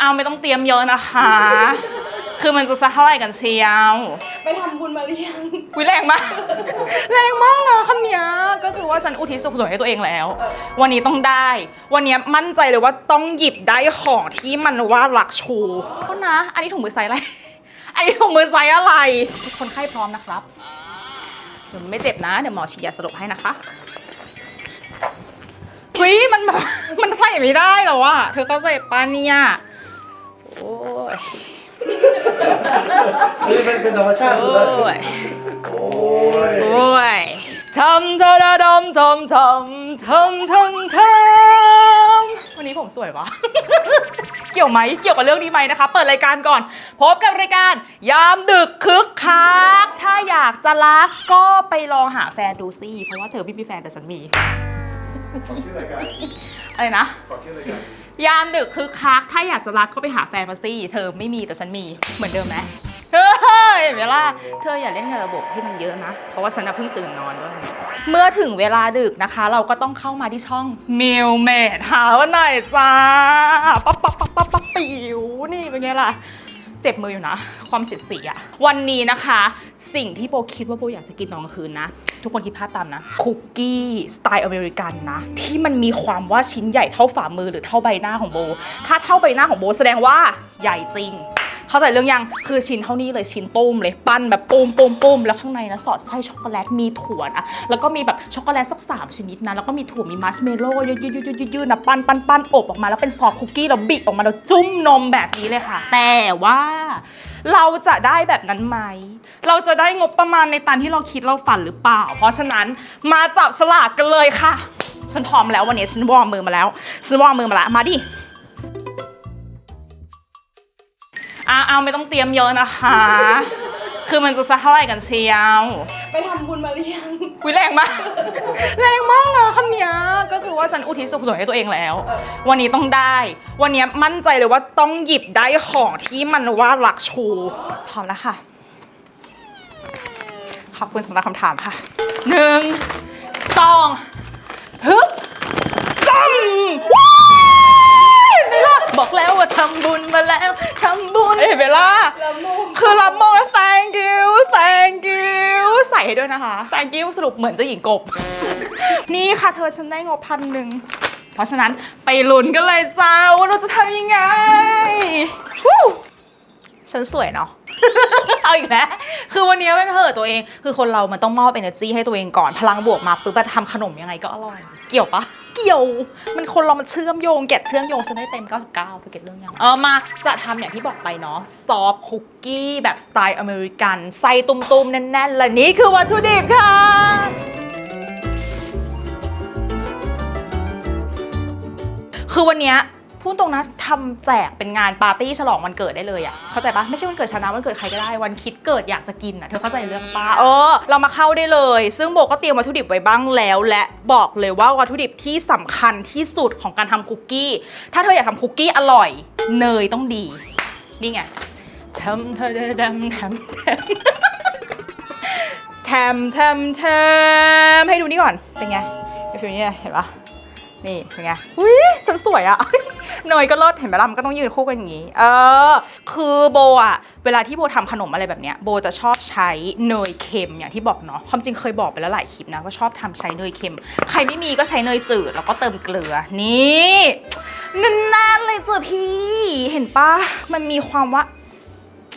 อ้าวไม่ต้องเตรียมเยอะนะคะ คือมันจะสักเท่าไหร่กันเชียวไปทำบุญมาหรือยังวิแรงมาก แรงมากนะคำเนี้ยก็คือว่าฉันอุทิศส่วนกุศลให้ตัวเองแล้ว วันนี้ต้องได้ วันนี้มั่นใจเลยว่าต้องหยิบได้ของที่มันว่ารักชูโทษนะ อันนี้ถุงมือไซส์อะไร อันนี้ถุงมือไซส์อะไร คนไข้พร้อมนะครับเดี๋ยวไม่เจ็บนะ เดี๋ยวหมอฉีดยาสลบให้นะคะเฮ้ยมันแบบมันใส่ไม่ได้หรอวะเธอเข้าใจปะเนี่ย โอ้ยนี่เป็นเป็นธรรมชาติอยู่โอ้แล้วยโอ้ยโอ้ยทำทะดะดำทำทำทำทำทำวันนี้ผมสวยวะ เกี่ยวไหมเกี่ยวกับเรื่องนี้ไหมนะคะ เปิดรายการก่อน พบกับรายการยามดึกคึกคักถ้าอยากจะรักก็ไปลองหาแฟนดูสิเพราะว่าเธอไม่มีแฟนแต่ฉันมี ขอชื่อรายการอะไรนะ ขอชื่อรายการ ยามดึกคือคัก ถ้าอยากจะรักก็ไปหาแฟนมาสิเธอไม่มีแต่ฉันมีเหมือนเดิมไหมเฮ้ยเวลาเธออย่าเล่นกับระบบให้มันเยอะนะ เพราะว่าฉันน่ะเพิ่งตื่นนอนด้วยเมื่อถึงเวลาดึกนะคะ เราก็ต้องเข้ามาที่ช่องเมลเมดหาวันไหนจ้าปั๊บปั๊บปั๊บปั๊บปั๊บปิวนี่เป็นไงล่ะ เจ็บมืออยู่นะ ความเสียดสีอะวันนี้นะคะ สิ่งที่โบคิดว่าโบอยากจะกินตอนกลางคืนนะ ทุกคนคิดภาพตามนะ คุกกี้สไตล์อเมริกันนะ ที่มันมีความว่าชิ้นใหญ่เท่าฝ่ามือหรือเท่าใบหน้าของโบ ถ้าเท่าใบหน้าของโบแสดงว่าใหญ่จริง เข้าใจเรื่องยังคือชิ้นเท่านี้เลยชิ้นตุ้มเลยปั้นแบบปุ้มปุ้มปุ้มแล้วข้างในนะสอดไส้ช็อกโกแลตมีถั่วนะแล้วก็มีแบบช็อกโกแลตสักสามชนิดนะแล้วก็มีถั่วมีมัชเมลโล่ยืดยืดยืดยืดยืดนะปั้นปั้นปั้นอบออกมาแล้วเป็นซอสคุกกี้แล้วบิดออกมาแล้วจุ่มนมแบบนี้เลยค่ะ แต่ว่าเราจะได้แบบนั้นไหม เราจะได้งบประมาณในตามที่เราคิดเราฝันหรือเปล่า เพราะฉะนั้นมาจับฉลากกันเลยค่ะ ฉันพร้อมแล้ววันนี้ฉันวอร์มมือมาแล้ว ฉันวอร์มมือมาแล้ว มาดิ อ้าวไม่ต้องเตรียมเยอะนะคะ คือมันจะสักเท่าไหร่กันเชียวไปทำบุญมาหรือยังวิแรงมาก แรงมากนะคำเนี้ยก็คือว่าฉันอุทิศส่วนกุศลให้ตัวเองแล้ว วันนี้ต้องได้ วันนี้มั่นใจเลยว่าต้องหยิบได้ของที่มันว่ารักชูพร้อมแล้วค่ะ ขอบคุณสำหรับคำถามค่ะหนึ่งสองฮึบซ้ำว้าย เห็นไหมล่ะบอกแล้วว่าทำบุญมาแล้วทำบุญเห็นไหมล่ะละมุมคือรับมองแล้ว thank you thank you ใส่ให้ด้วยนะคะ thank you สรุปเหมือนเจะหญิงกบ นี่ค่ะเธอฉันได้งบพันหนึ่งเพราะฉะนั้นไปลุ้นกันเลยจ้าว่าเราจะทำยังไงวู้ฉันสวยเนาะเอาอีกแล้วคือวันนี้เป็นเธอะตัวเอง คือคนเรามันต้องมอบ energy ให้ตัวเองก่อน พลังบวกมาปุ๊บอะทำขนมยังไงก็อร่อย เกี่ยวปะ เกี่ยว มันคนเรามันเชื่อมโยง แกะเชื่อมโยงฉันได้เต็ม 99ไปเก็ตเรื่องยังเออมาจะทำอย่างที่บอกไปเนาะซอฟคุกกี้แบบสไตล์อเมริกัน ใส่ตุ่มๆ แน่นๆ และนี่คือวัตถุดิบค่ะคือวันเนี้ย พูดตรงนะทำแจกเป็นงานปาร์ตี้ฉลองวันเกิดได้เลยอะเข้าใจปะไม่ใช่วันเกิดชนะวันเกิดใครก็ได้วันคิดเกิดอยากจะกินอะเธอเข้าใจเรื่องปะเออเรามาเข้าได้เลย ซึ่งโบก็เตรียมวัตถุดิบไว้บ้างแล้ว และบอกเลยว่าวัตถุดิบที่สำคัญที่สุดของการทำคุกกี้ ถ้าเธออยากทำคุกกี้อร่อย เนยต้องดีนี่ไงทำเธอดำทำทำแทมแทมแทมให้ดูนี่ก่อนเป็นไงไอ้ฟิลนี่เห็นปะนี่เป็นไงอุ้ยฉันสวยอะ เนยก็เลิศเห็นไหมล่ะมันก็ต้องยืนคู่กันอย่างนี้ เออ คือโบอะเวลาที่โบทำขนมอะไรแบบเนี้ยโบจะชอบใช้เนยเค็มอย่างที่บอกเนาะความจริงเคยบอกไปแล้วหลายคลิปนะว่าชอบทำใช้เนยเค็ม ใครไม่มีก็ใช้เนยจืดแล้วก็เติมเกลือนี่นานๆเลยจ้ะพี่ เห็นปะมันมีความว่า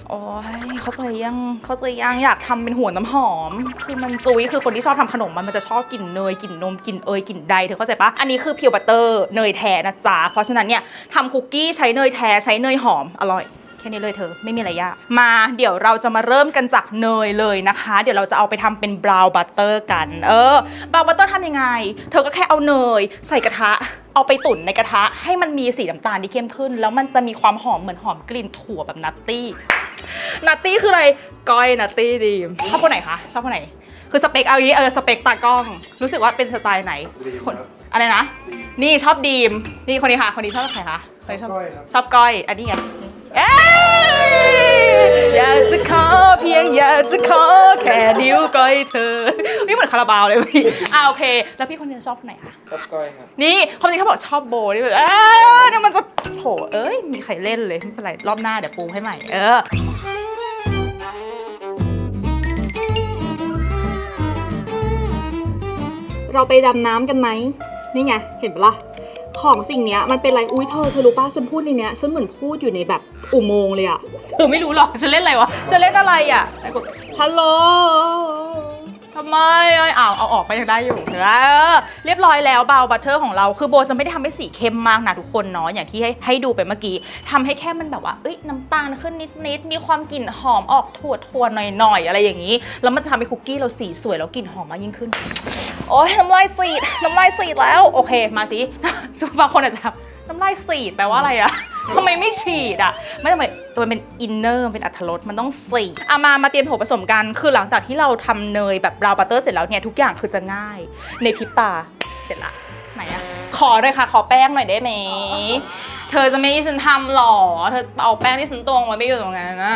โอ้ยเข้าใจยังเข้าใจยังอยากทำเป็นหัวน้ำหอม คือมันจุ้ยคือคนที่ชอบทำขนมมันมันจะชอบกลิ่นเนยกลิ่นนมกลิ่นเอยกลิ่นใดเธอเข้าใจปะอันนี้คือพิวบัตเตอร์เนยแท้นะจ๊ะเพราะฉะนั้นเนี่ยทำคุกกี้ใช้เนยแท้ใช้เนยหอมอร่อย แค่นี้เลยเธอไม่มีอะไรยาก มาเดี๋ยวเราจะมาเริ่มกันจากเนยเลยนะคะ เดี๋ยวเราจะเอาไปทำเป็นบราวน์บัตเตอร์กัน เออบราวน์บัตเตอร์ทำยังไง เธอก็แค่เอาเนย ใส่กระทะ เอาไปตุ๋นในกระทะ ให้มันมีสีน้ำตาลที่เข้มขึ้น แล้วมันจะมีความหอมเหมือนหอมกลิ่นถั่วแบบนัตตี้นัตตี้คืออะไรก้อยนัตตี้ดีมชอบคนไหนคะชอบคนไหน คือสเปคเอางี้เออสเปคตากล้อง รู้สึกว่าเป็นสไตล์ไหนคนอะไรนะ นี่ชอบดีมนี่คนนี้ค่ะ คนนี้ชอบใครคะคนนี้ชอบก้อยครับชอบก้อยอันนี้ไง เอ้ยอยากจะขอเพียงอยากจะขอแค่นิ้วก้อยเธอนี่เหมือนคาราบาวเลยพี่อ่าโอเค แล้วพี่คนนี้ชอบคนไหนคะชอบก้อยครับนี่ความจริงเขาบอกชอบโบนี่แบบเออเดี๋ยวมันจะโถเอ้ย มีใครเล่นเลยไม่เป็นไรรอบหน้าเดี๋ยวปูให้ใหม่ เออ เราไปดำน้ำกันไหม นี่ไง เห็นปะล่ะ ของสิ่งเนี้ยมันเป็นอะไร อุ้ยเธอเธอรู้ป่ะฉันพูดในเนี้ยฉันเหมือนพูดอยู่ในแบบอุโมงค์เลยอะเธอไม่รู้หรอกฉันเล่นอะไรวะฉันเล่นอะไรอะไอ้กดฮัลโหล ทำไมเอ้ยอ้าวเอาออกไปยังได้อยู่เออเรียบร้อยแล้วเบาบัตเตอร์ของเราคือโบจะไม่ได้ทำให้สีเข้มมากนะทุกคนเนาะอย่างที่ให้ให้ดูไปเมื่อกี้ทำให้แค่มันแบบว่าเอ้ยน้ำตาลขึ้นนิดๆมีความกลิ่นหอมออกถั่วถั่วๆหน่อยๆอะไรอย่างนี้แล้วมันจะทำให้คุกกี้เราสีสวยแล้วกลิ่นหอมมากยิ่งขึ้น โอ้ยน้ำลายสีดน้ำลายสีดแล้ว โอเค มาสิ บางคนอาจจะ น้ำลายสีดแปลว่าอะไรอะทำไมไม่ฉีดอะไม่ทำไมตัวมันเป็นอินเนอร์เป็นอัตรสมันต้องสีดเอามามาเตรียมโถผสมกัน คือหลังจากที่เราทำเนยแบบบราวน์บัตเตอร์เสร็จแล้วเนี่ยทุกอย่างคือจะง่าย ในพริบตาเสร็จละไหนอะขอเลยค่ะ ขอแป้งหน่อยได้ไหม เธอจะไม่ให้ฉันทำหรอ เธอเอาแป้งที่ฉันตวงไว้ไม่อยู่ตรงนั้นนะ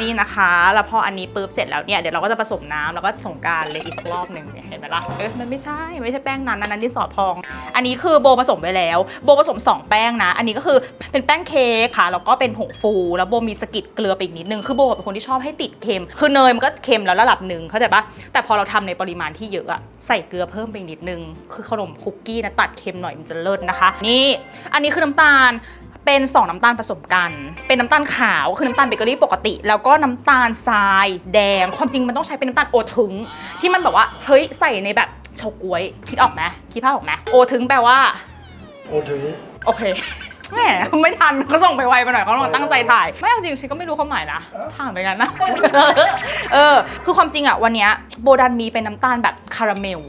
นี่นะคะ แล้วพออันนี้ปุ๊บเสร็จแล้วเนี่ย เดี๋ยวเราก็จะผสมน้ำแล้วก็ส่งการเลยอีกรอบหนึ่งเนี่ยเห็นไหมล่ะ เอ๊ะมันไม่ใช่ ไม่ใช่แป้งนั้นอันนั้นที่สอพอง อันนี้คือโบผสมไปแล้ว โบผสม 2 แป้งนะ อันนี้ก็คือเป็นแป้งเค้กค่ะ แล้วก็เป็นผงฟู แล้วโบมีสกิดเกลือไปอีกนิดนึง คือโบเป็นคนที่ชอบให้ติดเค็ม คือเนยมันก็เค็มแล้วระดับหนึ่งเข้าใจปะแต่พอเราทำในปริมาณที่เยอะอะใส่เกลือเพิ่มไปอีกนิดนึง คือขนมคุกกี้นะตัดเค็มหน่อยมันจะเลิศนะคะ นี่ อันนี้คือน้ำตาล เป็น 2 น้ำตาลผสมกัน เป็นน้ำตาลขาวคือน้ำตาลเบเกอรี่ปกติ แล้วก็น้ำตาลทราย แดง ความจริงมันต้องใช้เป็นน้ำตาลโอทึง ที่มันแบบว่าเฮ้ยใส่ในแบบเฉาก๊วย คิดออกไหมคิดภาพออกไหมโอทึงแปลว่า โอถึงโอเคแหมไม่ทันเขาส่งไปไวไปหน่อยเขาต้องตั้งใจถ่าย ไม่เอาจริงฉันก็ไม่รู้ความหมายนะถามไปกันนะ เออ คือความจริงอะวันเนี้ยโบดันมีเป็นน้ำตาลแบบคาราเมล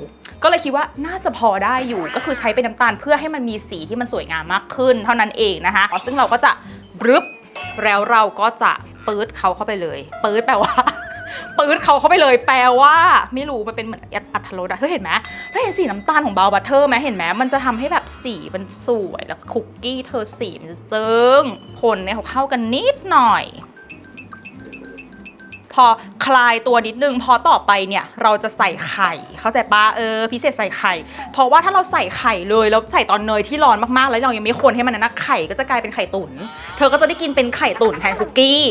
ก็เลยคิดว่าน่าจะพอได้อยู่ก็คือใช้เป็นน้ำตาลเพื่อให้มันมีสีที่มันสวยงามมากขึ้น เท่านั้นเองนะคะซึ่งเราก็จะบรึบแล้วเราก็จะปื๊ดเขาเข้าไปเลยปื๊ดแปลว่าปื๊ดเขาเข้าไปเลยแปลว่า ไม่รู้มันเป็นเหมือนอัตรสอะเธอเห็นไหมเธอเห็นสีน้ำตาลของบาวบัตเตอร์ไหมเห็นไหมมันจะทำให้แบบสีมันสวยแล้วคุกกี้เธอสีมันจะเจิงคนเนี่ยเขาเข้ากันนิดหน่อย พอคลายตัวนิดนึงพอต่อไปเนี่ยเราจะใส่ไข่เข้าใจปะเออพิเศษใส่ไข่ เพราะว่าถ้าเราใส่ไข่เลยแล้วใส่ตอนเนยที่ร้อนมากๆ แล้วเรายังไม่คนให้มันนะไข่ก็จะกลายเป็นไข่ตุ๋นเธอก็จะได้กินเป็นไข่ตุ๋นแทนคุกกี้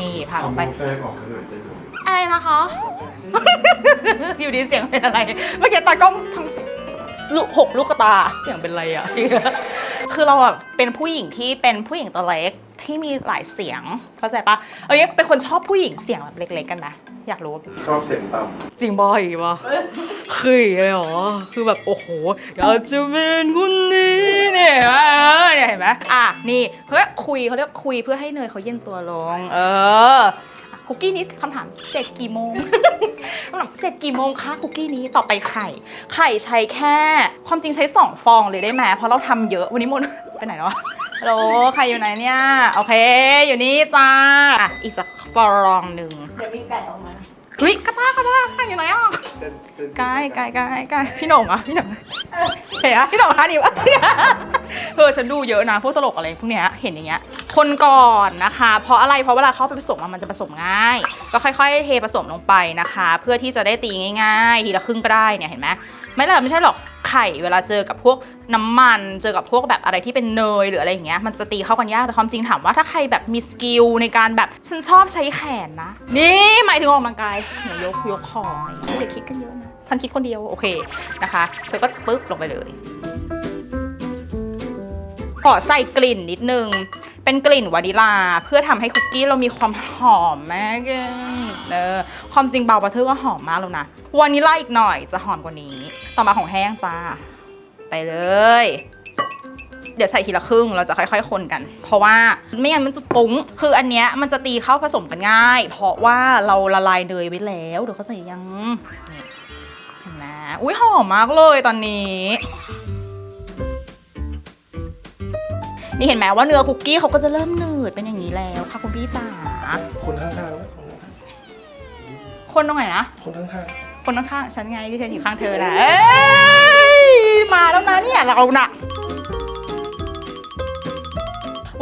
นี่พาลงไปแฟนออกกันเลยได้ดูอะไรนะคะ อยู่ดีเสียงเป็นอะไร เมื่อกี้ตากล้องทั้งลูกหกลูกกระตาเสียงเป็นอะไรอะคือเราอะเป็นผู้หญิงที่เป็นผู้หญิงตัวเล็ก ที่มีหลายเสียงเข้าใจปะเอ้ยเป็นคนชอบผู้หญิงเสียงแบบเล็ก ๆ กันนะอยากรู้ว่าชอบเสียงต่จริงบ่อยปะคือเลยเหรอคือแบบโอ้โหอยากจะเป็นคนนี้เนี่ยเออเนี่ยเห็นไหมอะนี่เพื่อคุยเขาเรียกคุยเพื่อให้เนยเขาเย็นตัวลง เอออะคุกกี้นี้คำถามเสร็จกี่โมง คำถามเสร็จกี่โมงคะคุกกี้นี้ต่อไปไข่ ไข่ใช้แค่ ความจริงใช้ 2 ฟองเลยได้ไหมเพราะเราทำเยอะวันนี้หมดไปไหนแล้ววะ ฮัลโหลใครอยู่ไหนเนี่ย โอเค อยู่นี่จ้าอะอีกสักฟองหนึ่งเดี๋ยวมีไก่ออกมาเฮ้ยกระตากระตากอยู่ไหนอะำเต้นเต้นกายกายกายกายพี่หน่งอะพี่หน่งเห็นอะพี่หน่งคะดิวะเออฉันดูเยอะนะพวกตลกอะไรพวกเนี้ยเห็นอย่างเงี้ย คนก่อนนะคะ เพราะอะไรเพราะเวลาเข้าไปผสมอะมันจะผสมง่าย ก็ค่อยๆ เทผสมลงไปนะคะ เพื่อที่จะได้ตีง่ายๆทีละครึ่งก็ได้เนี่ยเห็นไหม ไม่หรอกไม่ใช่หรอกไข่เวลาเจอกับพวกน้ำมัน เจอกับพวกแบบอะไรที่เป็นเนยหรืออะไรอย่างเงี้ยมันจะตีเข้ากันยากแต่ความจริงถามว่าถ้าใครแบบมีสกิลในการแบบฉันชอบใช้แขนนะ นี่หมายถึงออกกำลังกายเดี๋ยกยกของอะไรอย่างเงี้ยคิดกันเยอะนะฉันคิดคนเดียวโอเคนะคะเธอก็ปึ๊บลงไปเลย อใส่กลิ่นนิดนึง เป็นกลิ่นวานิลา เพื่อทำให้คุกกี้เรามีความหอมมากเนออความจริงเบาบัตเทอร์ก็หอมมากแล้วนะวานิลาอีกหน่อยจะหอมกว่านี้ ต่อมาของแห้งจ้า ไปเลย เดี๋ยวใส่ทีละครึ่งเราจะค่อย ๆ คนกัน เพราะว่าไม่งั้นมันจะฟุ้ง คืออันเนี้ยมันจะตีเข้าผสมกันง่าย เพราะว่าเราละลายเนยไว้แล้วเดี๋ยวเขาใส่ยังนี่เห็นไหมอุ้ยหอมมากเลยตอนนี้ นี่เห็นไหมว่าเนื้อคุกกี้เขาก็จะเริ่มหนืดเป็นอย่างนี้แล้วค่ะคุณพี่จ๋า คนข้างๆนะคนข้างคนตรงไหนนะๆคนข้างคนข้างๆ ฉันไงที่ฉันอยู่ข้างเธอนะเอ้ยมาแล้วนะเนี่ยเราน่ะ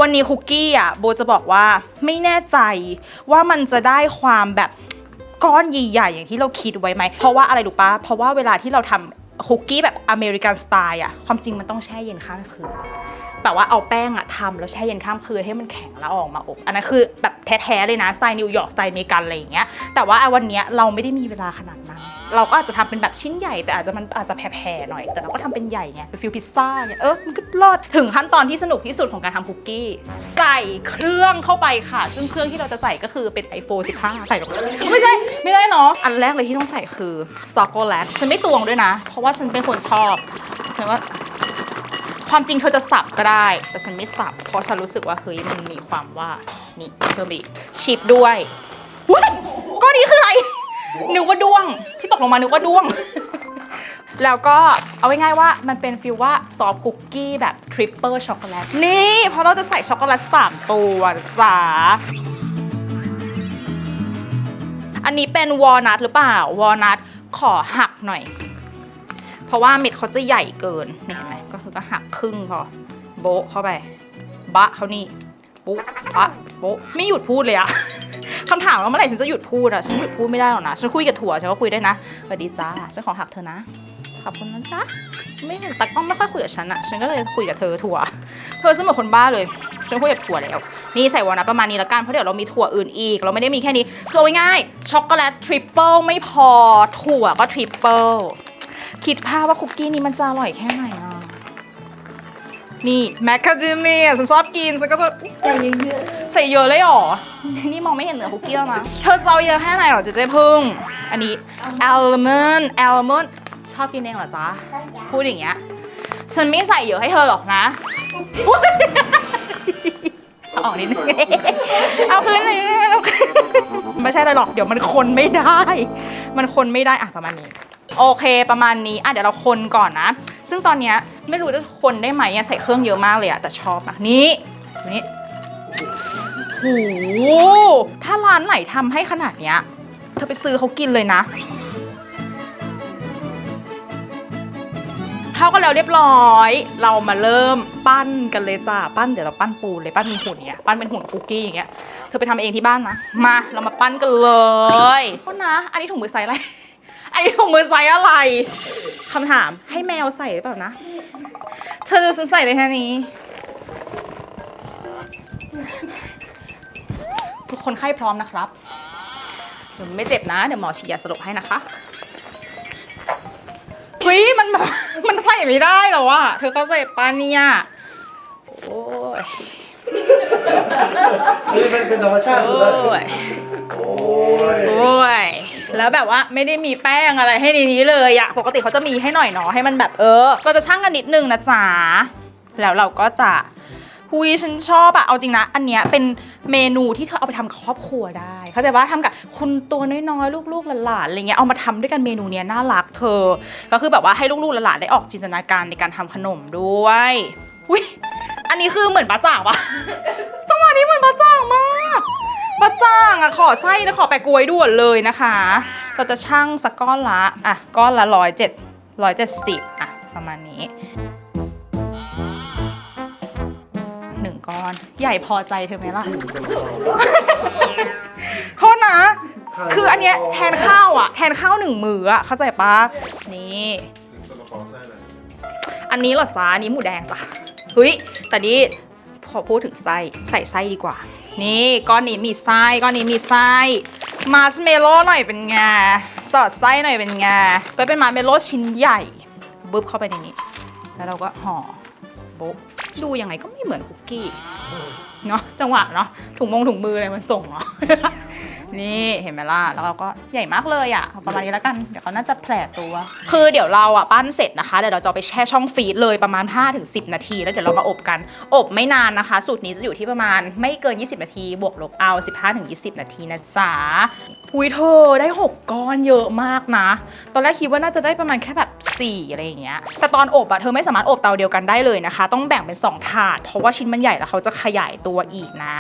วันนี้คุกกี้อะโบจะบอกว่าไม่แน่ใจว่ามันจะได้ความแบบก้อนใหญ่ๆอย่างที่เราคิดไว้ไหม เพราะว่าอะไรรู้ปะเพราะว่าเวลาที่เราทำคุกกี้แบบอเมริกันสไตล์อะ ความจริงมันต้องแช่เย็นข้ามคืน แบบว่าเอาแป้งอะทำแล้วแช่เย็นข้ามคืนให้มันแข็งแล้วออกมาอบ อันนั้นคือแบบแท้ๆเลยนะสไตล์นิวยอร์กสไตล์อเมริกันอะไรอย่างเงี้ยแต่ว่าวันเนี้ยเราไม่ได้มีเวลาขนาดนั้น เราก็อาจจะทำเป็นแบบชิ้นใหญ่แต่อาจจะมันอาจจะแผ่ๆหน่อย แต่เราก็ทำเป็นใหญ่ไงเป็นฟิลพิซซ่าเนี่ยเออมันก็รอดถึงขั้นตอนที่สนุกที่สุดของการทำคุกกี้ ใส่เครื่องเข้าไปค่ะ ซึ่งเครื่องที่เราจะใส่ก็คือเป็น iPhone 15ใส่ลงไปไม่ใช่ไม่ได้เนาะอันแรกเลยที่ต้องใส่คือช็อกโกแลตฉันไม่ตวงด้วยนะ เพราะว่าฉันเป็นคนชอบฉันก็ ความจริงเธอจะสับก็ได้ แต่ฉันไม่สับ เพราะฉันรู้สึกว่าเฮ้ยมันมีความว่า นี่เพิ่มอีกชิปด้วยว้ยก้อนนี้คืออะไร นึกว่าด้วง ที่ตกลงมานึกว่าด้วง แล้วก็เอาง่ายๆว่ามันเป็นฟิลว่าซอฟคุกกี้แบบทริปเปิลช็อกโกแลต นี่เพราะเราจะใส่ช็อกโกแลต3ตัวจ้าอันนี้เป็นวอลนัทหรือเปล่า วอลนัทขอหักหน่อย เพราะว่าเม็ดเขาจะใหญ่เกิน นี่เห็นไหม ก็หักครึ่งพอโบะเข้าไป บะเขานี่ปุ๊บะโบะไม่หยุดพูดเลยอะคำถามว่าเมื่อไหร่ฉันจะหยุดพูดอะฉันหยุดพูดไม่ได้หรอกนะฉันคุยกับถั่วฉันก็คุยได้นะสวัสดีจ้าฉันขอหักเธอนะขอบคุณนะจ๊ะไม่เห็นแต่กล้องไม่ค่อยคุยกับฉันอะฉันก็เลยคุยกับเธอถั่ว เธอฉันเหมือนคนบ้าเลยฉันคุยกับถั่วแล้ว นี่ใส่วอลนัทประมาณนี้ละกันเพราะเดี๋ยวเรามีถั่วอื่นอีก เราไม่ได้มีแค่นี้คือเอาง่ายๆช็อกโกแลตทริปเปิลไม่พอถั่วก็ทริปเปิลคิดภาพว่าคุกกี้นี้มันจะอร่อยแค่ไหนอะ นี่แมคคาเดเมียฉันชอบกินฉันก็จะใส่เยอะใส่เยอะเลยเหรอ นี่มองไม่เห็นเนื้อคุกกี้แล้วนะเธอจะเอาเยอะแค่ไหนเหรอเจเจพึ่ง อันนี้อัลมอนด์อัลมอนด์ชอบกินเองเหรอจ๊ะ พูดอย่างเงี้ย ฉันไม่ใส่เยอะให้เธอหรอกนะ เอาออกนิดนึง เอาคืนหน่อยเอาคืนไม่ใช่อะไรหรอก เดี๋ยวมันคนไม่ได้ มันคนไม่ได้อะประมาณนี้ โอเคประมาณนี้อะเดี๋ยวเราคนก่อนนะ ซึ่งตอนเนี้ยไม่รู้จะคนได้ไหมอะใส่เครื่องเยอะมากเลยอะแต่ชอบนะนี่ดูนี่โอ้โหถ้าร้านไหนทำให้ขนาดเนี้ยเธอไปซื้อเขากินเลยนะเข้ากันแล้วเรียบร้อย เรามาเริ่มปั้นกันเลยจ้า ปั้นเดี๋ยวเราปั้นปูนเลยปั้นเป็นหุ่นอย่างเงี้ย ปั้นเป็นหุ่นคุกกี้อย่างเงี้ย เธอไปทำเองที่บ้านนะ มา เรามาปั้นกันเลยโทษนะ อันนี้ถุงมือไซส์อะไร อันนี้ถุงมือไซส์อะไรคำถามให้แมวใส่หรือเปล่านะ เธอจะซื้อใส่ได้แค่นี้ ทุกคนไข้พร้อมนะครับเดี๋ยวไม่เจ็บนะ เดี๋ยวหมอฉีดยาสลบให้นะคะเฮ้ยมันแบบมันใส่ไม่ได้หรอวะเธอเข้าใจปะเนี่ยโอ้ย เฮ้ยเป็นเป็นธรรมชาติโอเลยยโอ้ยโอ้ยแล้วแบบว่าไม่ได้มีแป้งอะไรให้ในนี้เลยอะปกติเขาจะมีให้หน่อยเนาะให้มันแบบเออเราจะช่างกันนิดนึงนะจ๊ะแล้วเราก็จะหุยฉันชอบอะเอาจริงนะ อันเนี้ยเป็นเมนูที่เธอเอาไปทำกับครอบครัวได้ เข้าใจว่าทำกับคนตัวน้อยๆลูกๆหลานๆอะไรเงี้ยเอามาทำด้วยกันเมนูเนี้ยน่ารักเธอ ก็คือแบบว่าให้ลูกๆหลานๆได้ออกจินตนาการในการทำขนมด้วยอุ้ย อันนี้คือเหมือนบะจ่างปะจังหวะนี้เหมือนบะจ่างมากบะจ่างอะขอไส้นะขอแปะกล้วยด่วนเลยนะคะ เราจะชั่งสักก้อนละอะก้อนละร้อยเจ็ดร้อยเจ็ดสิบอะประมาณนี้หนึ่งก้อน ใหญ่พอใจเธอไหมล่ะ โทษนะ คืออันเนี้ยแทนข้าวอะ แทนข้าวหนึ่งมืออะ เข้าใจปะนี่สลับปอไส้อะไรอันนี้เหรอจ๊ะอันนี้หมูแดงจ้ะ เฮ้ยแต่นี่พอพูดถึงไส้ใส่ไส้ดีกว่า นี่ก้อนนี้มีไส้ก้อนนี้มีไส้มาร์ชเมลโล่หน่อยเป็นไงสอดไส้หน่อยเป็นไงไปเป็นมาร์ชเมลโล่ชิ้นใหญ่บึ๊บเข้าไปในนี้ แล้วเราก็ห่อโบ๊ะดูยังไงก็ไม่เหมือนคุกกี้เนาะจังหวะเนาะถุงมงถุงมืออะไรมันส่งเนาะ นี่เห็นไหมล่ะ แล้วเราก็ใหญ่มากเลยอะ่ะเอาประมาณนี้แล้วกัน เดี๋ยวเขาน่าจะแผลตัว คือเดี๋ยวเราอะปั้นเสร็จนะคะเดี๋ยวเราจะเอาไปแช่ช่องฟรีซเลยประมาณ 5-10 นาที แล้วเดี๋ยวเรามาอบกัน อบไม่นานนะคะ สูตรนี้จะอยู่ที่ประมาณไม่เกิน 20 นาที บวกลบเอา 15-20 นาทีนะจ๊ะอุ้ยเธอได้ 6 ก้อนเยอะมากนะ ตอนแรกคิดว่าน่าจะได้ประมาณแค่แบบ 4 อะไรอย่างเงี้ย แต่ตอนอบอะเธอไม่สามารถอบเตาเดียวกันได้เลยนะคะ ต้องแบ่งเป็น 2 ถาด เพราะว่าชิ้นมันใหญ่แล้วเขาจะขยายตัวอีกนะ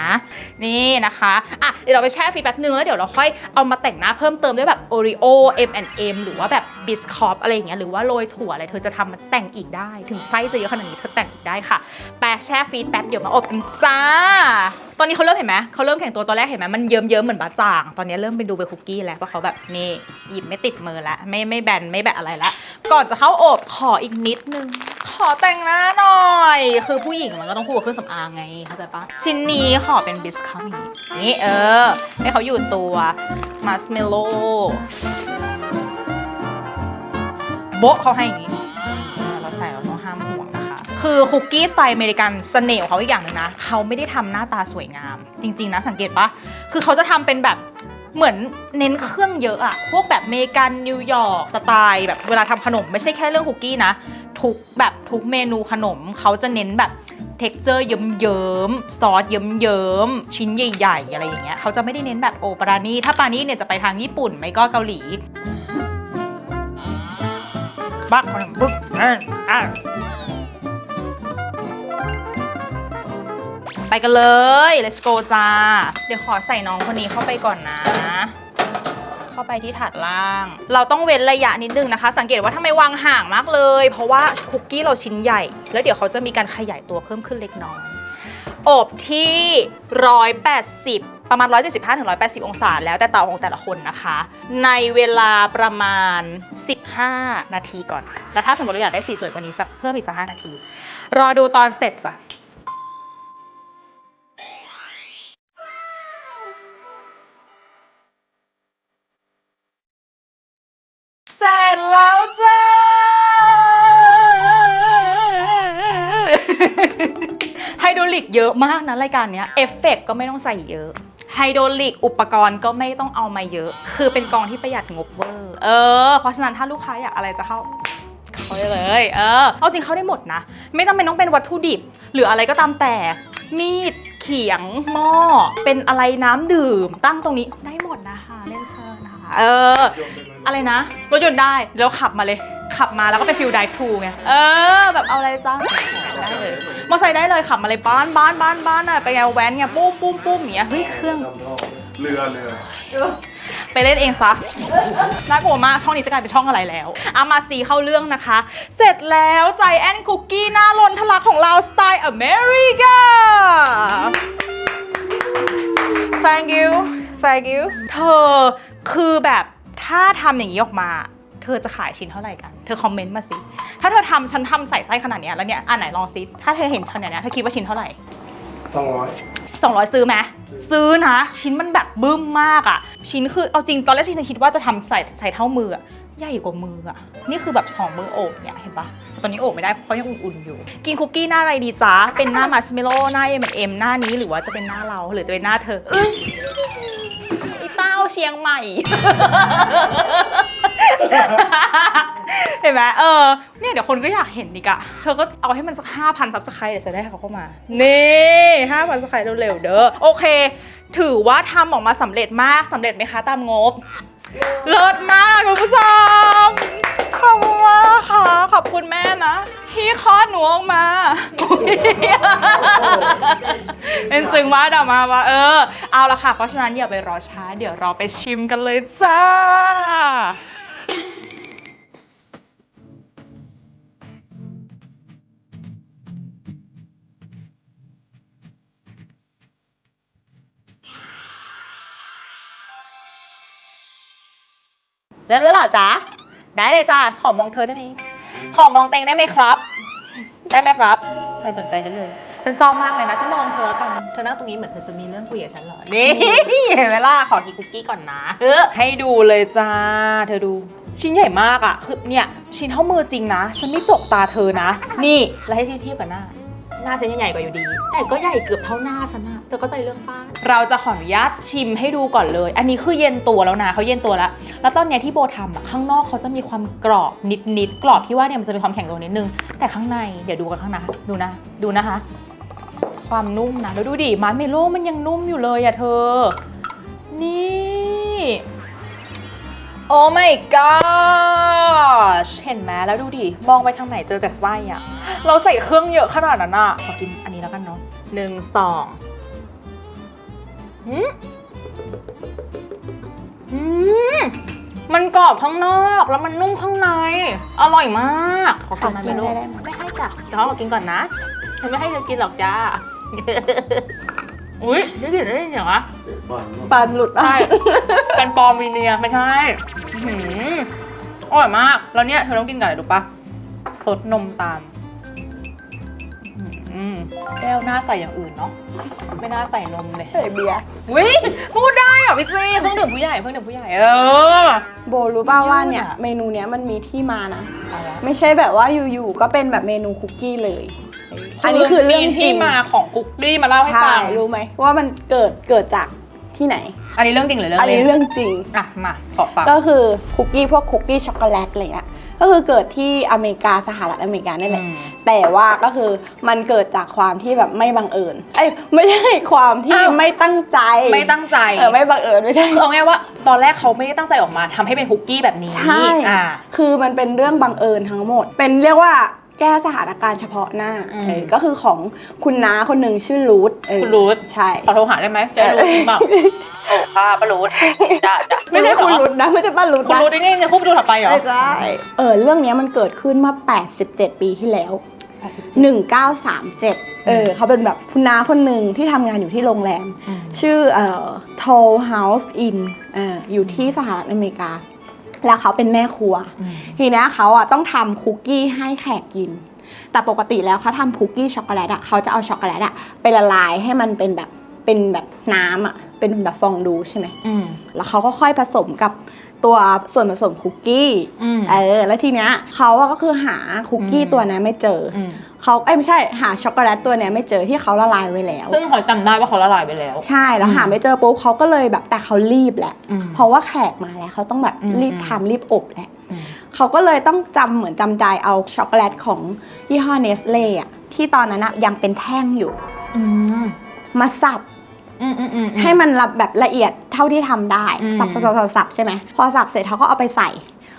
นี่นะคะ อะเดี๋ยวเราไปแช่ฟรีแป๊บนึงแล้วเดี๋ยวเราค่อยเอามาแต่งหน้าเพิ่มเติมด้วยแบบ Oreo M&M หรือว่าแบบ Biscoff อะไรอย่างเงี้ยหรือว่าโรยถั่วอะไรเธอจะทำมันแต่งอีกได้ ถึงไส้จะเยอะขนาดนี้เธอแต่งอีกได้ค่ะแปะแช่ฟรีแป๊บเดี๋ยวมาอบกันจ้าตอนนี้เขาเริ่มเห็นไหมเขาเริ่มแข็งตัวตอนแรกเห็นไหมมันเยิ้มๆเหมือนบะจ่าง ตอนนี้เริ่มเป็นดูเป็นคุกกี้แล้วเพราะเขาแบบนี่หยิบไม่ติดมือละไม่ไม่แบนไม่แบบอะไรละก่อนจะเข้าอบขออีกนิดนึง ขอแต่งหน้าหน่อย คือผู้หญิงมันก็ต้องคู่กับเครื่องสำอางไงเข้าใจปะชิ้นนี้ขอเป็นบิสคัมนี้นี่เออให้เขาอยู่ตัวมาสเมลโล่โบะเขาให้อย่างนี้เราใส่เราต้องห้ามห่วงนะคะ คือคุกกี้สไตล์อเมริกันเสน่ห์ของเขาอีกอย่างหนึ่งนะ เขาไม่ได้ทำหน้าตาสวยงาม จริง ๆ นะสังเกตปะคือเขาจะทำเป็นแบบ เหมือนเน้นเครื่องเยอะอะพวกแบบเมกันนิวยอร์กสไตล์แบบเวลาทำขนมไม่ใช่แค่เรื่องคุกกี้นะ ทุกแบบทุกเมนูขนมเขาจะเน้นแบบเท็กเจอร์เยิ้มๆซอสเยิ้มๆชิ้นใหญ่ๆ อะไรอย่างเงี้ยเขาจะไม่ได้เน้นแบบโอปราณีถ้าปราณีเนี่ยจะไปทางญี่ปุ่นไม่ก็เกาหลีบักบึกอะ ไปกันเลย let's go จ้า เดี๋ยวขอใส่น้องคนนี้เข้าไปก่อนนะ เข้าไปที่ถาดล่าง เราต้องเว้นระยะนิดนึงนะคะ สังเกตว่าทำไมวางห่างมากเลย เพราะว่าคุกกี้เราชิ้นใหญ่ แล้วเดี๋ยวเขาจะมีการขยายตัวเพิ่มขึ้นเล็กน้อย อบที่ 180ประมาณ 175ถึง180 องศาแล้วแต่เตาของแต่ละคนนะคะ ในเวลาประมาณ 15 นาทีก่อน แล้วถ้าสมมติเราอยากได้สีสวยกว่านี้สักเพิ่มอีกสัก5นาที รอดูตอนเสร็จจ้ะ ลิกเยอะมากนะรายการเนี้ยเอฟเฟกต์ก็ไม่ต้องใส่เยอะไฮโดรลิกอุปกรณ์ก็ไม่ต้องเอามาเยอะ คือเป็นกองที่ประหยัดงบเวอร์เออ เพราะฉะนั้นถ้าลูกค้าอยากอะไรจะเข้าเข้าได้เลย เออ เอาจริงเข้าได้หมดนะ ไม่ต้องเป็นต้องเป็นวัตถุดิบ หรืออะไรก็ตามแต่ มีด เขียง หม้อ เป็นอะไรน้ำดื่ม ตั้งตรงนี้ได้หมดนะคะเล่นเชิญนะคะ เออ อะไรนะ รถยนต์ได้แล้วขับมาเลย ขับมาแล้วก็ไปฟิลไดฟ์ทูไง เออ แบบเอาอะไรจ้าได้เลย มอไซค์ได้เลยขับมาเลยบ้านบ้านบ้านบ้านอะไปไงแว้นไงปุ้มปุ้มปุ้มอย่างเงี้ย เฮ้ยเครื่องจำท่อเรือเรือ ไปเล่นเองซะ น่ากลัวมาก ช่องนี้จะกลายเป็นช่องอะไรแล้วเอามาซีเข้าเรื่องนะคะ เสร็จแล้วใจแอนคุกกี้หน้าล้นทะลักของเราสไตล์อเมริกา thank you thank you เธอคือแบบ ถ้าทำอย่างนี้ออกมา เธอจะขายชิ้นเท่าไหร่กัน เธอคอมเมนต์มาสิ ถ้าเธอทำฉันทำใส่ไส้ขนาดเนี้ยแล้วเนี่ยอันไหนลองซิ ถ้าเธอเห็นขนาดเนี้ยเธอคิดว่าชิ้นเท่าไหร่ สองร้อย 200 ซื้อไหมซื้อนะ ชิ้นมันแบบบึ้มมากอะชิ้นคือเอาจริงตอนแรกชิ้นจะคิดว่าจะทำใส่ใส่เท่ามืออะใหญ่กว่ามืออะนี่คือแบบสองมือโอบเนี่ยเห็นปะแต่ตอนนี้โอบไม่ได้เพราะยังอุ่นๆอยู่ กินคุกกี้หน้าอะไรดีจ๊ะเป็นหน้ามาร์ชเมลโล่หน้าเอ็มเอ็มหน้านี้หรือว่าจะเป็นหน้าเราหรือจะเป็นหน้าเธออึ้งไอ้ เชียงใหม่ เห็นไหมเออเนี่ยเดี๋ยวคนก็อยากเห็นดีกอะเธอก็เอาให้มันสักห้าพันซับสไครต์เดี๋ยวจะได้เขาเข้ามา นี่ห้าพันซับสไครต์เร็วๆเด้อโอเค ถือว่าทำออกมาสำเร็จมากสำเร็จไหมคะตามงบ เลิศมากคุณผู้ชม คุณมากค่ะ ขอบคุณแม่นะ ที่คลอดหนูออกมา เป็นซึ้งมากเดี๋ยวมาว่า เออ เอาละค่ะ เพราะฉะนั้นอย่าไปรอช้า เดี๋ยวเราไปชิมกันเลยจ้าเริ่มแล้วเหรอจ๊ะ ได้เลยจ้าขอมองเธอได้ไหมขอมองเตงได้ไหมครับ ได้ไหมครับใครสนใจฉันเลยฉันชอบมากเลยนะฉันมองเธอแล้วกันเธอนั่งตรงนี้เหมือนเธอจะมีเรื่องคุยกับฉันเหรอนี่เห็นไหมล่ะขอกินคุกกี้ก่อนนะเออให้ดูเลยจ้า เธอดูชิ้นใหญ่มากอะคือเนี่ยชิ้นเท่ามือจริงนะ ฉันไม่จกตาเธอนะ นี่แล้วให้เทียบกับหน้า หน้าฉันใหญ่กว่าอยู่ดี แต่ก็ใหญ่เกือบเท่าหน้าฉันอะเธอก็ใจเรื่องป้าเราจะขออนุญาตชิมให้ดูก่อนเลย อันนี้คือเย็นตัวแล้วนะเขาเย็นตัวแล้ว แล้วตอนเนี้ยที่โบทำอะข้างนอกเขาจะมีความกรอบนิดๆกรอบที่ว่าเนี่ยมันจะมีความแข็งตัวนิดนึง แต่ข้างในเดี๋ยวดูกันข้างในดูนะ ดูนะคะ ความนุ่มนะแล้วดูดิมาร์เมโล่มันยังนุ่มอยู่เลยอะเธอ นี่ โอ้ my gosh เห็นไหมแล้วดูดิ มองไปทางไหนเจอแต่ไส้อะเราใส่เครื่องเยอะขนาดนั้นอะขอกินอันนี้แล้วกันเนาะหนึ่งสองหืมหืมมันกรอบข้างนอกแล้วมันนุ่มข้างใน อร่อยมาก ขอกินไหมไม่รู้ขอกินได้ไหมไม่ให้จ้ะจะขอกินก่อนนะฉันไม่ให้เธอกินหรอกจ้า อุ้ยได้กลิ่นได้ยินเสียงอะฟันปันหลุดใช่ เป็นปลอมวีเนียไม่ใช่อื้อหืออร่อยมาก แล้วเนี่ยเธอต้องกินกับอะไรรู้ปะสดนมตามอื้อหือแก้วหน้าใส่อย่างอื่นเนาะ ไม่น่าใส่นมเลยใส่เบียร์วิพูดได้เหรอพี่จีเครื่องดื่มผู้ใหญ่เครื่องดื่มผู้ใหญ่เออ โบรู้ป่าวว่าเนี่ย เมนูเนี้ยมันมีที่มานะ ไม่ใช่แบบว่าอยู่ๆก็เป็นแบบเมนูคุกกี้เลย อันนี้คือเรื่องมีจที่ริงมาของคุกกี้มาเล่าให้ใช่ฟัง รู้ไหมว่ามันเกิดเกิดจากที่ไหน อันนี้เรื่องจริงหรือเรื่องอันนี้เล่นเรื่องจริง อะมาขอฟัง ก็คือคุกกี้พวกคุกกี้ช็อกโกแลตอะไรเงี้ยก็คือเกิดที่อเมริกาสหรัฐอเมริกานี่แหละอืม แต่ว่าก็คือมันเกิดจากความที่แบบไม่บังเอิญเอ้ยไม่ใช่ความที่อ้าว ไม่ตั้งใจไม่ตั้งใจเออไม่บังเอิญไม่ใช่ คือเอาง่ายว่า ตอนแรกเขาไม่ได้ตั้งใจออกมาทำให้เป็นคุกกี้แบบนี้ใช่ อ่า คือมันเป็นเรื่องบังเอิญทั้งหมด เป็นเรียกว่าแก้สถานการณ์เฉพาะหน้าอืม เออก็คือของคุณน้าคนหนึ่งชื่อรูทเออคุณรูทใช่ ขอโทรหาได้ไหมจะได้รู้จริงเปล่าโอ้ป้าป้ารูทจ้าจ้าไม่ใช่คุณรูทนะไม่ใช่ป้ารูทคุณนะรูทได้ไงในคุกดูถัดไปเหรอไม่ใช่เออเรื่องเนี้ยมันเกิดขึ้นเมื่อ 87 ปีที่แล้ว1937เออเขาเป็นแบบคุณน้าคนหนึ่งที่ทำงานอยู่ที่โรงแรม อืม ชื่อเอ่อ Toll House Inn เอออยู่ที่สหรัฐอเมริกา แล้วเขาเป็นแม่ครัวอืมทีเนี้ยเขาอะต้องทำคุกกี้ให้แขกกิน แต่ปกติแล้วเขาทำคุกกี้ช็อกโกแลตอะเขาจะเอาช็อกโกแลตอะไปละลายให้มันเป็นแบบเป็นแบบน้ำอะเป็นแบบฟองดูใช่ไหม อืม แล้วเขาก็ค่อยผสมกับ ตัวส่วนผสมคุกกี้อืม เออแล้วทีเนี้ยเขาอะก็คือหาคุกกี้อืม ตัวนั้นไม่เจอออืมเขาเอ้ยไม่ใช่หาช็อกโกแลตตัวเนี้ยไม่เจอที่เขาละลายไว้แล้ว ซึ่งเขาจำได้ว่าเขาละลายไปแล้ว ใช่แล้วหาไม่เจอปุ๊บเขาก็เลยแบบแต่เขารีบแหละ อืม เพราะว่าแขกมาแล้วเขาต้องแบบอืมรีบทำรีบอบแหละอืม เขาก็เลยต้องจำเหมือนจำใจเอาช็อกโกแลตของยี่ห้อเนสเล่อะที่ตอนนั้นอะยังเป็นแท่งอยู่ อืมมาสับอืมอืมอืม ให้มันละแบบละเอียดเท่าที่ทำได้อืมสับสับสับสับสับใช่ไหมพอสับเสร็จเขาก็เอาไปใส่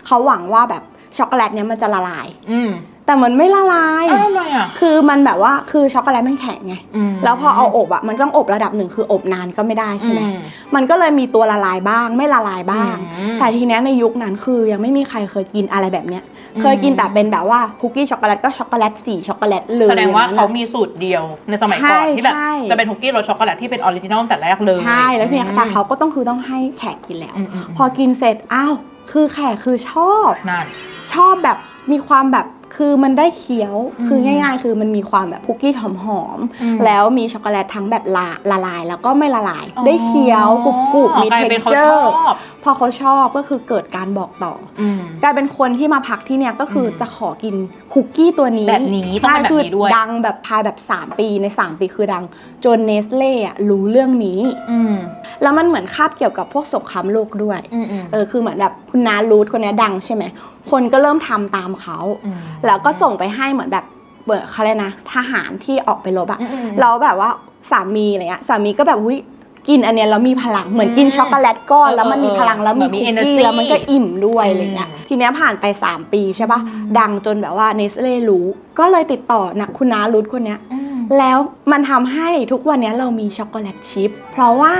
เขาหวังว่าแบบช็อกโกแลตเนี้ยมันจะละลายอืมแต่มันไม่ละลายอ้าวทำไมอะคือมันแบบว่าคือช็อกโกแลตมันแข็งไงมแล้วพอเอาอบอะมันต้องอบระดับหนึ่งคืออบนานก็ไม่ได้ใช่ไหมอืมันก็เลยมีตัวละลายบ้าง ไม่ละลายบ้างอืมแต่ทีเนี้ยในยุคนั้นคือยังไม่มีใครเคยกินอะไรแบบเนี้ยอืม เคยกินแต่เป็นแบบว่าคุกกี้ช็อกโกแลตก็ช็อกโกแลตสีช็อกโกแลตเลยแสดงว่าอย่นั้นเขาอะมีสูตรเดียวในสมัยก่อนใช่ที่แบบใช่จะเป็นคุกกี้รสช็อกโกแลตที่เป็นออริจินอลแต่แรกเลยใช่แล้วทีเนี้ยอืมแต่เขาก็ต้องคือต้องให้แขกกินแล้วอืมอืมพอกินเสร็จอ้าวคือแขกคือชอบนั่นชอบแบบมีความแบบ คือมันได้เคี้ยวอืมคือง่ายๆ คือมันมีความแบบคุกกี้หอมอืมๆแล้วมีช็อกโกแลตทั้งแบบละละลาย แล้วก็ไม่ละลายอ๋อได้เคี้ยวกรุบกรุบมีกลายเท็เป็นกเขาเจชออร์บพอเขาชอบก็คือเกิดการบอกต่ออืมกลายเป็นคนที่มาพักที่เนี่ยก็คืออมจะขอกินคุกกี้ตัวนี้แบบนี้ต้องเป็นแบบใช่นี้ด้วยคือดังแบบภายแบบ 3 ปีใน 3 ปีคือดังจนเนสเล่อะรู้เรื่องนี้อืมแล้วมันเหมือนคาบเกี่ยวกับพวกสงครามโลกด้วยอืมอืมเออคือเหมือนแบบ คุณนารูทคนเนี้ยดังใช่ไหมคนก็เริ่มทำตามเขาอืมแล้วก็ส่งไปให้เหมือนแบบเบิร์เขาเลยกนะ ทหารที่ออกไปรบอะอืมอืมแล้วแบบว่าสามีอะไรเงี้ยสามีก็แบบอุ้ยกินอันเนี้ยแล้วมีพลังเหมือนกินอืมช็อกโกแลตก้อนเออแล้วมันมีพลังแล้วเหมืมีอนมีคุกกี้ energy แล้วมันก็อิ่มด้วยอะไรเงี้ยอืมทีเนี้ยผ่านไป 3 ปีใช่ปะดังจนแบบว่าเนสเล่รู้ ก็เลยติดต่อนะคุณนารูทคนเนี้ยอืมแล้วมันทำให้ทุกวันนี้เรามีช็อกโกแลตชิพเพราะว่า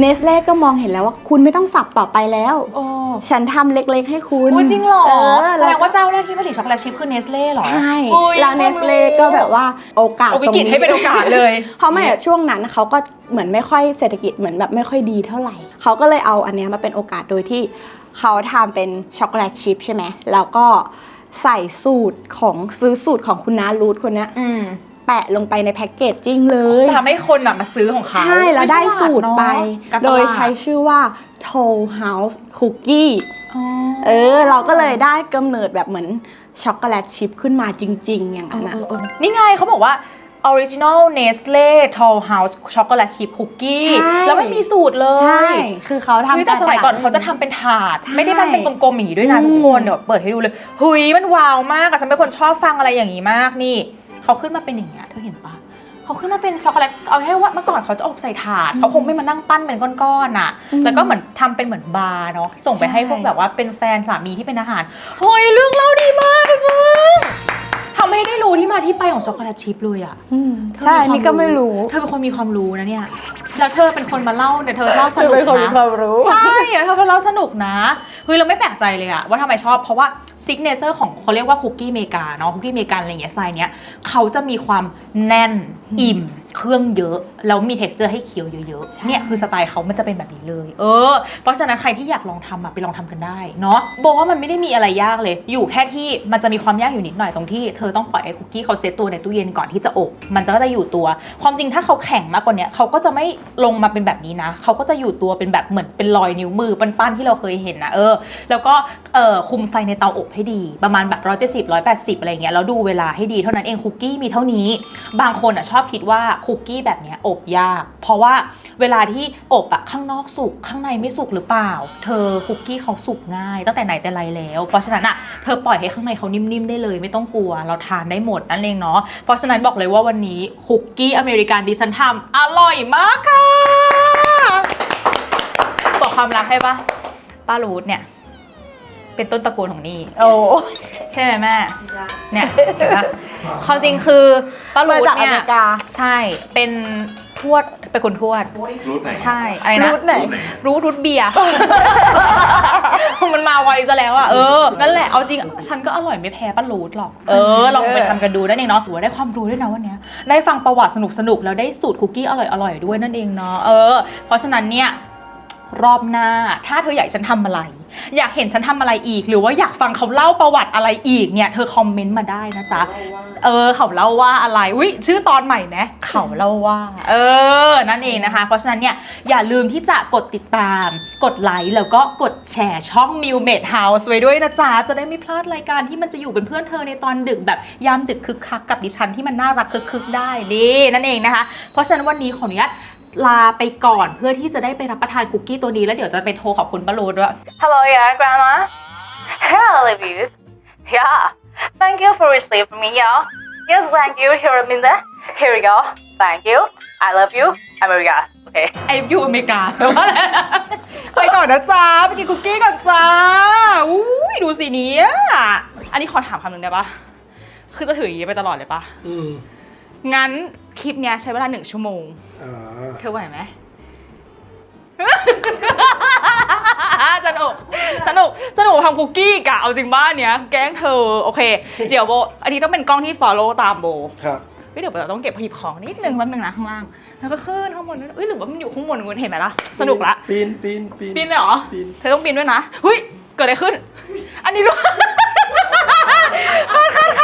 เนสเล่ก็มองเห็นแล้วว่าคุณไม่ต้องสับต่อไปแล้ว โอ้ฉันทำเล็กๆให้คุณอุ๊ยจริงเหรอเออแสดงว่าเจ้าแรกที่ผลิตช็อกโกแลตชิพคือเนสเล่หรอใช่อุ๊ยแล้วเนสเล่ก็แบบว่าโอกาสเอาวิตรงกฤตนี้ให้เป็นโอกาสเลย เพราะไม่อะช่วงนั้นเขาก็เหมือนไม่ค่อยเศรษฐกิจเหมือนแบบไม่ค่อยดีเท่าไหร่ เขาก็เลยเอาอันเนี้ยมาเป็นโอกาสโดยที่เขาทำเป็นช็อกโกแลตชิพใช่ไหมแล้วก็ใส่สูตรของซื้อสูตรของคุณน้ารูทคนเนี้ย อืม แปะลงไปในแพ็กเกจจิ้งเลยจะทำให้คนน่ะมาซื้อของเขาใช่แล้วได้สูตรไป การตโดลายใช้ชื่อว่า Toll House Cookie อ๋อ เออ เราก็เลยได้กำเนิดแบบเหมือนช็อกโกแลตชิพขึ้นมาจริง ๆ อย่างนั้นนะเออเออเออนี่ไงเขาบอกว่า Original Nestle Toll House Chocolate Chip Cookie ใช่ แล้วไม่มีสูตรเลยใช่คือเขาทำ เฮ้ยแต่สมัยก่อนเขาจะทำเป็นถาดไม่ได้มันเป็นกลมๆอย่างนี้ด้วยนะทุกคนเดี๋ยวเปิดให้ดูเลยเฮ้ยมันว้าวมากอะฉันเป็นคนชอบฟังอะไรอย่างนี้มากนี่ เขาขึ้นมาเป็นอย่างเงี้ยเธอเห็นปะเขาขึ้นมาเป็นช็อกโกแลตเอาแค่ว่าเมื่อก่อนเขาจะอบใส่ถาดเขาคงไม่มานั่งปั้นเป็นก้อนๆอะอืมแล้วก็เหมือนทำเป็นเหมือนบาร์เนาะส่งไปให้ใช่พวกแบบว่าเป็นแฟนสามีที่เป็นอาหารเฮ้ยเรื่องเล่าดีมากมึงทำให้ได้รู้ที่มาที่ไปของช็อกโกแลตชิพเลยอะอืมเธอใช่ควานี่ก็ไม่รู้ เธอเป็นคนมีความรู้นะเนี่ยแล้วเธอเป็นคนมาเล่าเนี่ยเธอเล่าสเธอนุกเป็นคนมีนะความรู้ใช่เธอมาเล่าสนุกนะเฮ้ยเราไม่แปลกใจเลยอะว่าทำไมชอบเพราะว่า ซิกเนเจอร์ของเขาเรียกว่าคุกกี้เมกาเนาะคุกกี้เมกาอะไรอย่างเงี้ยไซส์เนี้ยเขาจะมีความแน่นอิ่มเครื่องเยอะ แล้วมีเท็กเจอร์ให้เคี้ยวเยอะใช่ๆเนี่ยคือสไตล์เขามันจะเป็นแบบนี้เลย เออ เพราะฉะนั้นใครที่อยากลองทำอะไปลองทำกันได้เนาะบอกว่ามันไม่ได้มีอะไรยากเลย อยู่แค่ที่มันจะมีความยากอยู่นิดหน่อยตรงที่เธอต้องปล่อยให้คุกกี้เขาเซตตัวในตู้เย็นก่อนที่จะอบ มันจะก็จะอยู่ตัว ความจริงถ้าเขาแข็งมากกว่าเนี้ยเขาก็จะไม่ลงมาเป็นแบบนี้นะเขาก็จะอยู่ตัวเป็นแบบเหมือนเป็นรอยนิ้วมือปั้นๆที่เราเคยเห็นนะเออ แล้วก็เอ่อคุมไฟในเตาอบให้ดี ประมาณแบบร้อยเจ็ดสิบร้อยแปดสิบอะไรเงี้ยแล้วดูเวลาให้ดีเท่านั้นเองคุกกี้มีเท่านี้ บางคนอะชอบคิดว่าคุกกี้แบบเนี้ยอบยาก เพราะว่าเวลาที่อบอะข้างนอกสุกข้างในไม่สุกหรือเปล่า เธอคุกกี้เขาสุกง่ายตั้งแต่ไหนแต่ไรแล้ว เพราะฉะนั้นอะเธอปล่อยให้ข้างในเขานิ่มๆได้เลย ไม่ต้องกลัว เราทานได้หมดนั่นเองเนาะเพราะฉะนั้นบอกเลยว่าวันนี้คุกกี้อเมริกันดิฉันทำอร่อยมากค่ะบอกความรักให้ปะป้ารูทเนี่ย เป็นต้นตระกูลของนี่โอ้ ใช่ไหมแม่ เนี่ยเห็นปะความจริงคือป้ารูมาทจากอเนี่เมยริกา ใช่เป็นทวดเป็นคนทวด รูทไหนใช่อะไรนะ รูทไหน รูทไหนรู้รูทเบียร์ มันมาไวซะแล้วอะเออ นั่นแหละ เอาจริง ฉันก็อร่อยไม่แพ้ป้ารูทหรอก เออ ลองไปทำกันดูนั่นเองเนาะถือว่าได้ความรู้ด้วยนะวันเนี้ย ได้ฟังประวัติสนุกๆ แล้วได้สูตรคุกกี้อร่อยๆ ด้วยนั่นเองเนาะ เออ เพราะฉะนั้นเนี่ย รอบหน้า ถ้าเธออยากให้ฉันทำอะไร อยากเห็นฉันทำอะไรอีก หรือว่าอยากฟังเขาเล่าประวัติอะไรอีกเนี่ย เธอคอมเมนต์มาได้นะจ๊ะ เออ เขาเล่าว่าอะไรวิชื่อตอนใหม่ไหมเขาเล่าว่า เออ นั่นเองนะคะ เพราะฉะนั้นเนี่ยอย่าลืมที่จะกดติดตาม กดไลค์แล้วก็กดแชร์ช่อง m i l m a d e House ไว้ด้วยนะจ๊ะ จะได้ไม่พลาดรายการที่มันจะอยู่เป็นเพื่อนเธอในตอนดึกแบบยามดึกคึกคักกับดิฉันที่มันน่ารักคึกคึกได้ดีนั่นเองนะคะ เพราะฉะนั้นวันนี้ขออนุญาต ลาไปก่อนเพื่อที่จะได้ไปรับประทานคุกกี้ตัวนี้แล้วเดี๋ยวจะไปโทรขอบคุณป้าโรดด้วย Hello yeah grandma Yeah I love you Yeah Thank you for receiving me yeah Yes thank you here a minute Here we go Thank you I love you America โอเค I love you อเมริกาแปลว่าอะไรไปก่อนนะจ๊ะไปกินคุกกี้ก่อนจ้าอุ้ยดูสิเนี้ยอันนี้ขอถามคำหนึ่งได้ปะคือจะถืออย่างนี้ไปตลอดเลยปะอืม งั้น คลิปเนี้ยใช้เวลาหนึ่งชั่วโมง อ่าเธอไหวไหม สนุก สนุก สนุกทำคุกกี้กะเอาจริงบ้านเนี้ย แกล้งเธอ โอเค เดี๋ยวโบ อันนี้ต้องเป็นกล้องที่ follow ตามโบ ครับ เฮ้ยเดี๋ยวเราต้องเก็บหีบของนิดนึงแป๊บนึงนะข้างล่าง แล้วก็ขึ้นข้างบนเฮ้ยหรือว่ามันอยู่ข้างบนคุณเห็นไหมล่ะ สนุกละ ปีนปีนปีนปีนเลยเหรอปีนเธอต้องปีนด้วยนะ เฮ้ย เกิดอะไรขึ้น อันนี้รู้ คัดคัดคัดคัดคัดคัด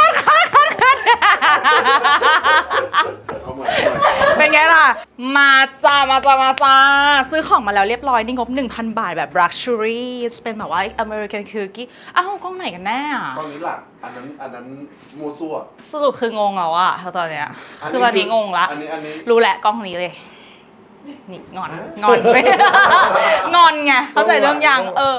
เอาใหม่เอาใหม่เป็นไงล่ะ มาจ้า มาจ้า มาจ้า ซื้อของมาแล้วเรียบร้อย นี่งบ 1,000 บาทแบบ luxury เป็นแบบว่า American cookie อ้าวกล้องไหนกันแน่อะตอนนี้หลัก อันนั้น อันนั้นมัวซั่วสรุปคืองงแล้วอะเธอตอนเนี้ย คือตอนนี้งงละ อันนี้ อันนี้ รู้แหละกล้องนี้เลย นี่งอน งอนงอนไง เข้าใจเรื่องยัง เออ